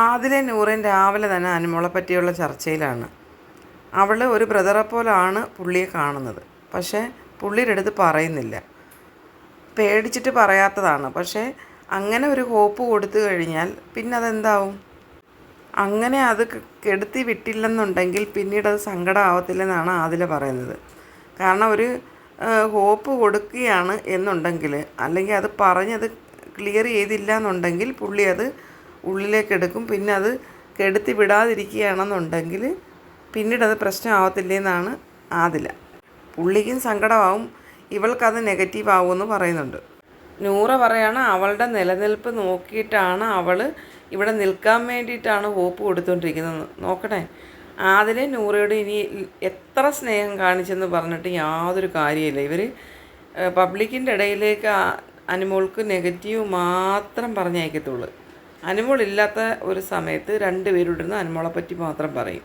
ആദിലെ നൂറിൻ രാവിലെ തന്നെ അനുമോളെ പറ്റിയുള്ള ചർച്ചയിലാണ്. അവൾ ഒരു ബ്രദറെ പോലാണ് പുള്ളിയെ കാണുന്നത്. പക്ഷേ പുള്ളിയുടെ അടുത്ത് പറയുന്നില്ല. പേടിച്ചിട്ട് പറയാത്തതാണ്. പക്ഷേ അങ്ങനെ ഒരു ഹോപ്പ് കൊടുത്തു കഴിഞ്ഞാൽ പിന്നെ അതെന്താവും? അങ്ങനെ അത് കെടുത്തി വിട്ടില്ലെന്നുണ്ടെങ്കിൽ പിന്നീട് അത് സങ്കടമാവത്തില്ലെന്നാണ് ആദില പറയുന്നത്. കാരണം ഒരു ഹോപ്പ് കൊടുക്കുകയാണ് എന്നുണ്ടെങ്കിൽ അല്ലെങ്കിൽ അത് പറഞ്ഞത് ക്ലിയർ ചെയ്തില്ല എന്നുണ്ടെങ്കിൽ പുള്ളി അത് ഉള്ളിലേക്ക് എടുക്കും പിന്നെ അത് കെടുത്തി വിടാതിരിക്കുകയാണെന്നുണ്ടെങ്കിൽ പിന്നീട് അത് പ്രശ്നമാവത്തില്ലെന്നാണ് ആദില. പുള്ളിക്കും സങ്കടമാവും. ഇവൾക്കത് നെഗറ്റീവ് ആവുമെന്ന് പറയുന്നുണ്ട്. നൂറ പറയാണ് അവളുടെ നിലനിൽപ്പ് നോക്കിയിട്ടാണ് അവൾ ഇവിടെ നിൽക്കാൻ വേണ്ടിയിട്ടാണ് ഹോപ്പ് കൊടുത്തുകൊണ്ടിരിക്കുന്നത് നോക്കണേ. ആദിലെ നൂറയോട് ഇനി എത്ര സ്നേഹം കാണിച്ചെന്ന് പറഞ്ഞിട്ട് യാതൊരു കാര്യമില്ല. ഇവർ പബ്ലിക്കിന്റെ ഇടയിലേക്ക് അനുമോൾക്ക് നെഗറ്റീവ് മാത്രം പറഞ്ഞയക്കത്തുള്ളൂ. അനുമോൾ ഇല്ലാത്ത ഒരു സമയത്ത് രണ്ടുപേരോടിരുന്ന് അനുമോളെ പറ്റി മാത്രം പറയും.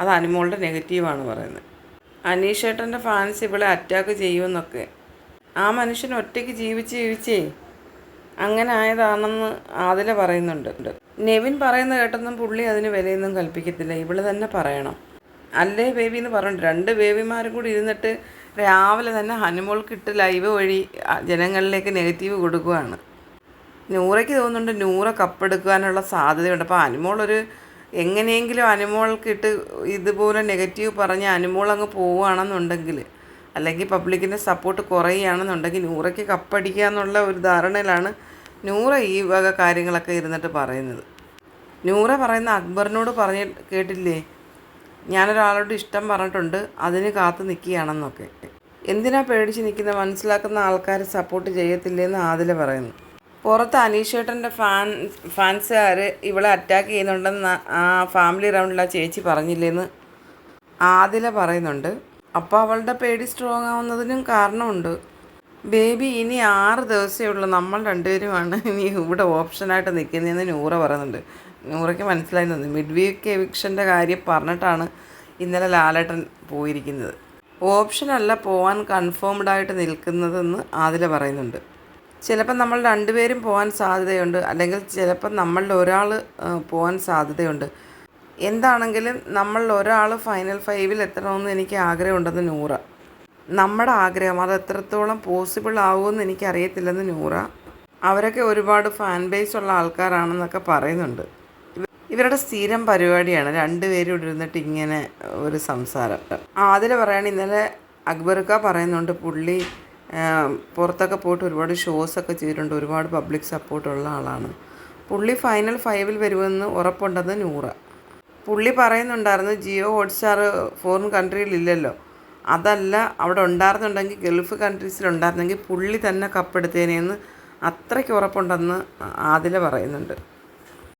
അത് അനുമോളുടെ നെഗറ്റീവാണ് പറയുന്നത്. അനീഷേട്ടന്റെ ഫാൻസ് ഇവളെ അറ്റാക്ക് ചെയ്യുമെന്നൊക്കെ. ആ മനുഷ്യൻ ഒറ്റയ്ക്ക് ജീവിച്ച് ജീവിച്ചേ. അങ്ങനെ ആയതാണെന്ന് ആദില പറയുന്നുണ്ട്. നെവിൻ പറയുന്ന കേട്ടൊന്നും പുള്ളി അതിന് വിലയൊന്നും കൽപ്പിക്കത്തില്ല. ഇവൾ തന്നെ പറയണം. അല്ലേ ബേബി എന്ന് പറഞ്ഞിട്ട് രണ്ട് ബേബിമാരും കൂടി ഇരുന്നിട്ട് രാവിലെ തന്നെ ഹനുമോൾക്കിട്ട് ലൈവ് വഴി ജനങ്ങളിലേക്ക് നെഗറ്റീവ് കൊടുക്കുകയാണ് നൂറയ്ക്ക് തോന്നുന്നുണ്ട് നൂറ കപ്പെടുക്കാനുള്ള സാധ്യതയുണ്ട്. അപ്പോൾ അനുമോളൊരു എങ്ങനെയെങ്കിലും അനുമോൾക്ക് ഇട്ട് ഇതുപോലെ നെഗറ്റീവ് പറഞ്ഞ് അനുമോൾ അങ്ങ് പോവുകയാണെന്നുണ്ടെങ്കിൽ അല്ലെങ്കിൽ പബ്ലിക്കിന്റെ സപ്പോർട്ട് കുറയുകയാണെന്നുണ്ടെങ്കിൽ നൂറയ്ക്ക് കപ്പടിക്കുക എന്നുള്ള ഒരു ധാരണയിലാണ് നൂറ ഈ വക കാര്യങ്ങളൊക്കെ ഇരുന്നിട്ട് പറയുന്നത്. നൂറ പറയുന്ന അക്ബറിനോട് പറഞ്ഞ് കേട്ടില്ലേ? ഞാനൊരാളോട് ഇഷ്ടം പറഞ്ഞിട്ടുണ്ട് അതിന് കാത്തു നിൽക്കുകയാണെന്നൊക്കെ. എന്തിനാ പേടിച്ച് നിൽക്കുന്ന? മനസ്സിലാക്കുന്ന ആൾക്കാർ സപ്പോർട്ട് ചെയ്യത്തില്ലെന്ന് ആദില പറയുന്നു. പുറത്ത് അനീഷേട്ടന്റെ ഫാൻ ഫാൻസുകാർ ഇവളെ അറ്റാക്ക് ചെയ്യുന്നുണ്ടെന്ന് ആ ഫാമിലി റൗണ്ടിൽ ആ ചേച്ചി പറഞ്ഞില്ലേന്ന് ആദില പറയുന്നുണ്ട്. അപ്പോൾ അവളുടെ പേടി സ്ട്രോങ് ആവുന്നതിനും കാരണമുണ്ട്. ബേബി ഇനി ആറ് ദിവസമേ ഉള്ളൂ. നമ്മൾ രണ്ടുപേരുമാണ് ഇനി ഇവിടെ ഓപ്ഷനായിട്ട് നിൽക്കുന്നതെന്ന് നൂറ പറയുന്നുണ്ട്. നൂറയ്ക്ക് മനസ്സിലായി തന്നു മിഡ് വീക്ക് എവിക്ഷന്റെ കാര്യം പറഞ്ഞിട്ടാണ് ഇന്നലെ ലാലേട്ടൻ പോയിരിക്കുന്നത്. ഓപ്ഷനല്ല പോകാൻ കൺഫേംഡ് ആയിട്ട് നിൽക്കുന്നതെന്ന് ആദില പറയുന്നുണ്ട്. ചിലപ്പോൾ നമ്മൾ രണ്ടുപേരും പോകാൻ സാധ്യതയുണ്ട്. അല്ലെങ്കിൽ ചിലപ്പോൾ നമ്മളിൽ ഒരാൾ പോകാൻ സാധ്യതയുണ്ട്. എന്താണെങ്കിലും നമ്മളിൽ ഒരാൾ ഫൈനൽ ഫൈവിൽ എത്തണമെന്ന് എനിക്ക് ആഗ്രഹമുണ്ടെന്ന് നൂറ. നമ്മുടെ ആഗ്രഹം അത് എത്രത്തോളം പോസിബിൾ ആവുമെന്ന് എനിക്കറിയത്തില്ലെന്ന് നൂറ. അവരൊക്കെ ഒരുപാട് ഫാൻ ബേസ് ഉള്ള ആൾക്കാരാണെന്നൊക്കെ പറയുന്നുണ്ട്. ഇവരുടെ സ്ഥിരം പരിപാടിയാണ് രണ്ടുപേരും ഇരുന്നിട്ട് ഇങ്ങനെ ഒരു സംസാരം. ആതിൽ പറയുകയാണെങ്കിൽ ഇന്നലെ അക്ബർക്ക പറയുന്നുണ്ട് പുള്ളി പുറത്തൊക്കെ പോയിട്ട് ഒരുപാട് ഷോസ് ഒക്കെ ചെയ്തിട്ടുണ്ട്. ഒരുപാട് പബ്ലിക് സപ്പോർട്ടുള്ള ആളാണ്. പുള്ളി ഫൈനൽ ഫൈവിൽ വരുമെന്ന് ഉറപ്പുണ്ടെന്ന് നൂറ. പുള്ളി പറയുന്നുണ്ടായിരുന്നു ജിയോ ഹോട്ട്സ്റ്റാർ ഫോറിൻ കൺട്രിയിലില്ലല്ലോ അതല്ല അവിടെ ഉണ്ടായിരുന്നുണ്ടെങ്കിൽ ഗൾഫ് കൺട്രീസിൽ ഉണ്ടായിരുന്നെങ്കിൽ പുള്ളി തന്നെ കപ്പെടുത്തേനെന്ന് അത്രയ്ക്ക് ഉറപ്പുണ്ടെന്ന് ആദില പറയുന്നുണ്ട്.